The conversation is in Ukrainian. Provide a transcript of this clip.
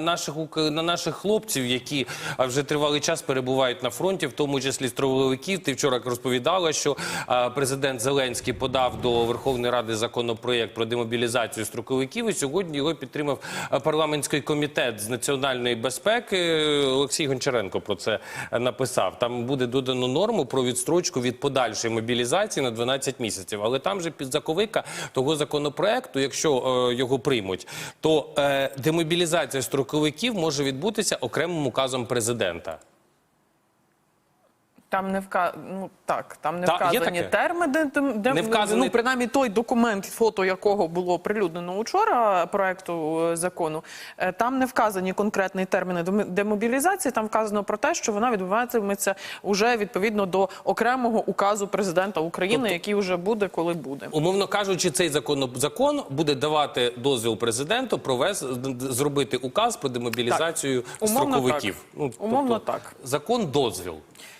на наших на наших хлопців, які вже тривалий час перебувають на фронті, в тому числі строговиків. Ти вчора розповідала, що президент Зеленський подав до Верховної Ради законопроєкт про демобілізацію строковиків. І сьогодні його підтримав парламентський комітет з національної безпеки. Олексій Гончаренко про це написав. Там буде додано норму про відстрочку від подальшої мобілізації на 12 місяців. Але там же підзаковика того законопроекту, якщо е, його приймуть, то е, демобілізація строковиків може відбутися окремим указом президента. Там не вка... ну, так, там не Та, вказані таке? терміни, де, де Не вказаний- ну, принаймні той документ, фото якого було оприлюднено учора проекту е, закону. е, Там не вказані конкретні терміни демо- демобілізації. Там вказано про те, що вона відбуватиметься уже відповідно до окремого указу президента України, Тобто- який вже буде, коли буде. Умовно кажучи, цей закон, закон буде давати дозвіл президенту провез, зробити указ про демобілізацію Умовно строковиків. так. Ну, Умовно тобто, так. Закон дозвіл.